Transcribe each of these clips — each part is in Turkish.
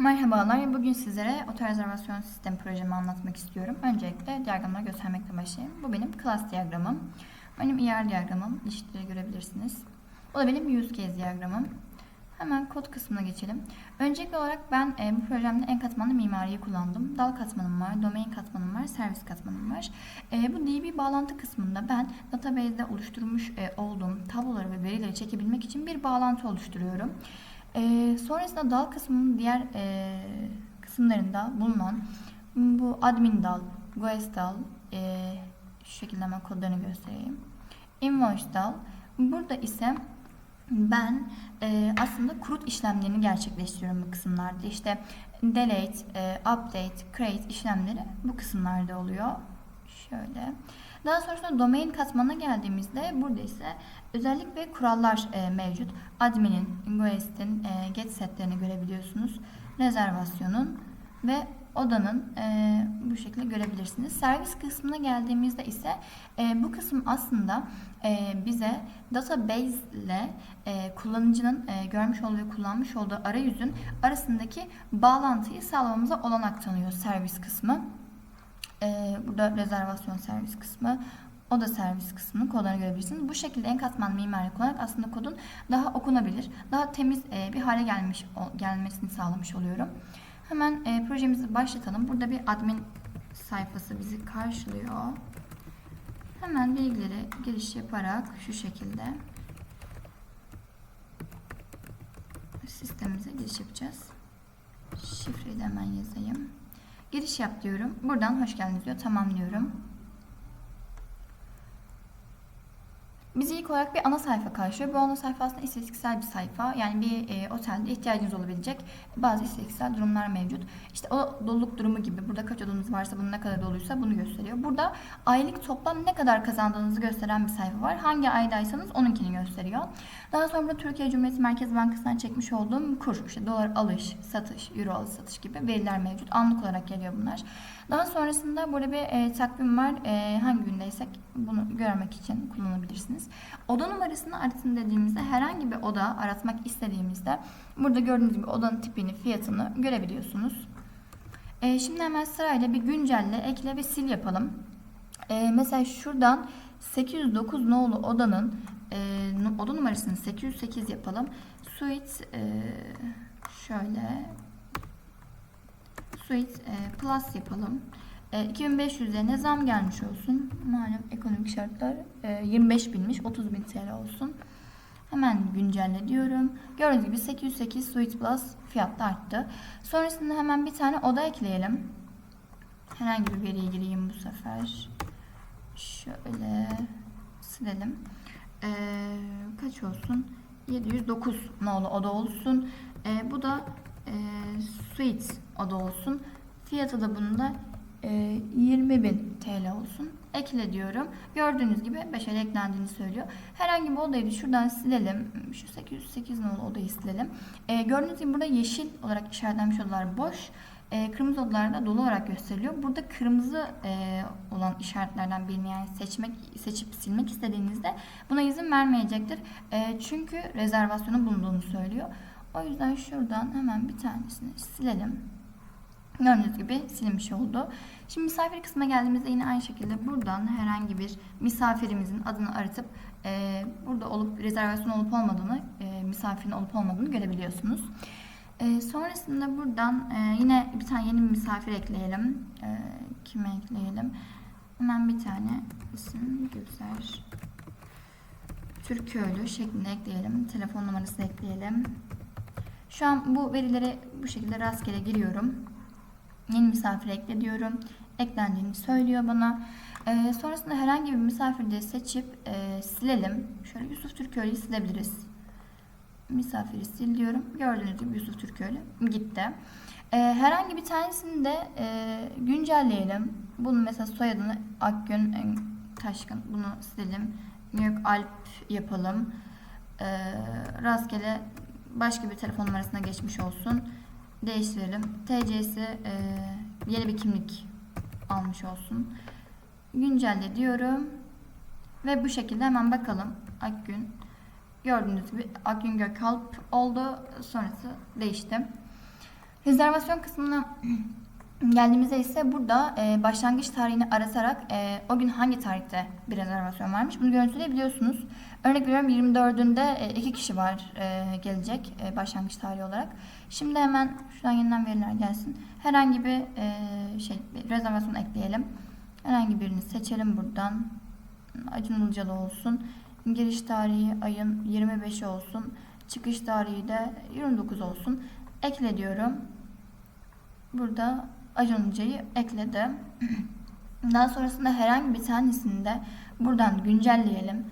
Merhabalar, bugün sizlere otel rezervasyon sistemi projemi anlatmak istiyorum. Öncelikle diyagramları göstermekle başlayayım. Bu benim class diyagramım. Benim ER diyagramım, ilişkileri görebilirsiniz. Bu da benim use case diyagramım. Hemen kod kısmına geçelim. Öncelikli olarak ben e, bu projemde en katmanlı mimariyi kullandım. Dal katmanım var, domain katmanım var, servis katmanım var. E, bu DB bağlantı kısmında ben database'de oluşturmuş e, olduğum tabloları ve verileri çekebilmek için bir bağlantı oluşturuyorum. E, sonrasında dal kısmının diğer e, kısımlarında bulunan bu admin dal, GOES dal, e, şu şekilde hemen kodlarını göstereyim. Invoice dal. Burada ise ben e, aslında kurut işlemlerini gerçekleştiriyorum bu kısımlarda. İşte delete, e, update, create işlemleri bu kısımlarda oluyor. Şöyle. Daha sonrasında domain katmanına geldiğimizde burada ise özellik ve kurallar e, mevcut. Admin'in, GoEst'in e, get setlerini görebiliyorsunuz. Rezervasyonun ve odanın e, bu şekilde görebilirsiniz. Servis kısmına geldiğimizde ise e, bu kısım aslında e, bize database ile e, kullanıcının e, görmüş olduğu kullanmış olduğu arayüzün arasındaki bağlantıyı sağlamamıza olanak tanıyor servis kısmı. E, burada rezervasyon servis kısmı, oda servis kısmının kodlarını görebilirsiniz. Bu şekilde en katman mimari kullanarak aslında kodun daha okunabilir, daha temiz e, bir hale gelmiş o- gelmesini sağlamış oluyorum. Hemen e, projemizi başlatalım. Burada bir admin sayfası bizi karşılıyor. Hemen bilgileri giriş yaparak şu şekilde sistemimize giriş yapacağız. Şifreyi de hemen yazayım. Giriş yap diyorum. Buradan hoş geldiniz diyor. Tamam diyorum. Bizi ilk olarak bir ana sayfa karşılıyor. Bu ana sayfa aslında istatistiksel bir sayfa. Yani bir e, otelde ihtiyacınız olabilecek bazı istatistiksel durumlar mevcut. İşte o doluluk durumu gibi. Burada kaç odanız varsa bunun ne kadar doluysa bunu gösteriyor. Burada aylık toplam ne kadar kazandığınızı gösteren bir sayfa var. Hangi aydaysanız onunkini gösteriyor. Daha sonra burada Türkiye Cumhuriyeti Merkez Bankası'ndan çekmiş olduğum kur. işte dolar alış, satış, euro alış, satış gibi veriler mevcut. Anlık olarak geliyor bunlar. Daha sonrasında burada bir e, takvim var. E, hangi gündeysek bunu görmek için kullanabilirsiniz. Oda numarasını aratın dediğimizde herhangi bir oda aratmak istediğimizde burada gördüğünüz gibi odanın tipini, fiyatını görebiliyorsunuz. E, şimdi hemen sırayla bir güncelle, ekle ve sil yapalım. E, mesela şuradan 809 nolu odanın e, oda numarasını 808 yapalım. Suite e, şöyle Suite e, Plus yapalım. E, 2500'e zam gelmiş olsun. Malum ekonomik şartlar e, 25 binmiş. 30 bin TL olsun. Hemen güncelle diyorum. Gördüğünüz gibi 808 Suite Plus fiyatı arttı. Sonrasında hemen bir tane oda ekleyelim. Herhangi bir veriye gireyim bu sefer. Şöyle silelim. E, kaç olsun? 709 nolu oda olsun. E, bu da e, suite oda olsun. Fiyatı da bunun da e, 20.000 TL olsun. Ekle diyorum. Gördüğünüz gibi 5 el eklendiğini söylüyor. Herhangi bir odayı da şuradan silelim. Şu 808 nolu odayı silelim. E, gördüğünüz gibi burada yeşil olarak işaretlenmiş odalar boş. E, kırmızı odalar da dolu olarak gösteriliyor. Burada kırmızı e, olan işaretlerden birini yani seçmek seçip silmek istediğinizde buna izin vermeyecektir. E, çünkü rezervasyonun bulunduğunu söylüyor. O yüzden şuradan hemen bir tanesini silelim. Gördüğünüz gibi silinmiş oldu. Şimdi misafir kısmına geldiğimizde yine aynı şekilde buradan herhangi bir misafirimizin adını aratıp e, burada olup rezervasyon olup olmadığını, e, misafirin olup olmadığını görebiliyorsunuz. E, sonrasında buradan e, yine bir tane yeni bir misafir ekleyelim. E, kime ekleyelim? Hemen bir tane isim Gülser Türköylü şeklinde ekleyelim. Telefon numarası ekleyelim. Şu an bu verileri bu şekilde rastgele giriyorum. Yeni misafir ekle diyorum. Eklendiğini söylüyor bana. Ee, sonrasında herhangi bir misafir de seçip e, silelim. Şöyle Yusuf Türköylü'yü silebiliriz. Misafiri sil diyorum. Gördüğünüz gibi Yusuf Türköylü gitti. Ee, herhangi bir tanesini de e, güncelleyelim. Bunun mesela soyadını Akgün e, Taşkın bunu silelim. Gök Alp yapalım. Ee, rastgele başka bir telefon numarasına geçmiş olsun. Değiştirelim. TC'si e, yeni bir kimlik almış olsun. Güncelle diyorum. Ve bu şekilde hemen bakalım. Akgün. Gördüğünüz gibi Akgün Gökalp oldu. Sonrası değişti. Rezervasyon kısmına geldiğimizde ise burada e, başlangıç tarihini aratarak e, o gün hangi tarihte bir rezervasyon varmış bunu görüntüleyebiliyorsunuz. Örnek veriyorum 24'ünde e, iki kişi var e, gelecek e, başlangıç tarihi olarak. Şimdi hemen şuradan yeniden veriler gelsin. Herhangi bir e, şey rezervasyon ekleyelim. Herhangi birini seçelim buradan. Acun Ilıcalı olsun. Giriş tarihi ayın 25'i olsun. Çıkış tarihi de 29 olsun. Ekle diyorum. Burada Acun Ilıca'yı ekledim. Daha sonrasında herhangi bir tanesini de buradan güncelleyelim.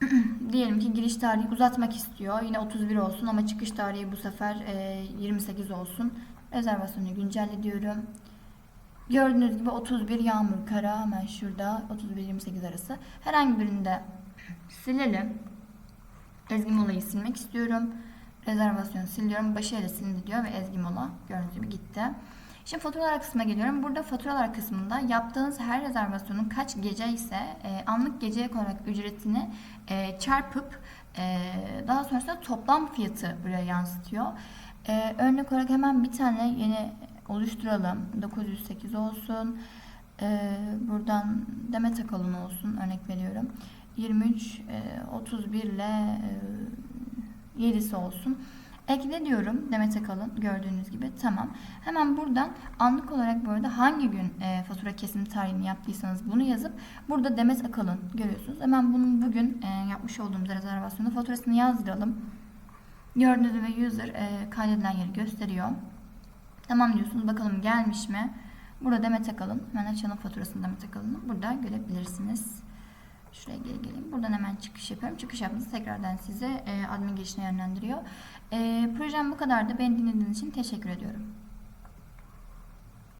Diyelim ki giriş tarihi uzatmak istiyor. Yine 31 olsun ama çıkış tarihi bu sefer e, 28 olsun. Rezervasyonu güncelle diyorum. Gördüğünüz gibi 31 yağmur kara hemen şurada 31-28 arası. Herhangi birini de silelim. Ezgi Mola'yı silmek istiyorum. Rezervasyonu siliyorum. Başarılı silindi diyor ve Ezgi Mola gördüğünüz gibi gitti. Şimdi faturalar kısmına geliyorum. Burada faturalar kısmında yaptığınız her rezervasyonun kaç gece ise e, anlık geceye olarak ücretini e, çarpıp e, daha sonrasında toplam fiyatı buraya yansıtıyor. E, örnek olarak hemen bir tane yeni oluşturalım. 908 olsun. E, buradan Demet Akalın olsun örnek veriyorum. 23, e, 31 ile e, 7'si olsun. Ekle diyorum Demet Akalın gördüğünüz gibi tamam. Hemen buradan anlık olarak bu arada hangi gün e, fatura kesim tarihini yaptıysanız bunu yazıp burada Demet Akalın görüyorsunuz. Hemen bunun bugün e, yapmış olduğumuz rezervasyonu faturasını yazdıralım. Gördüğünüz gibi user e, kaydedilen yeri gösteriyor. Tamam diyorsunuz bakalım gelmiş mi? Burada Demet Akalın. Hemen açalım faturasını Demet Akalın'ı. Burada görebilirsiniz. Şuraya geri geleyim. Buradan hemen çıkış yapıyorum. Çıkış yaptığınızda tekrardan sizi e, admin girişine yönlendiriyor. E, projem bu kadardı. Beni dinlediğiniz için teşekkür ediyorum.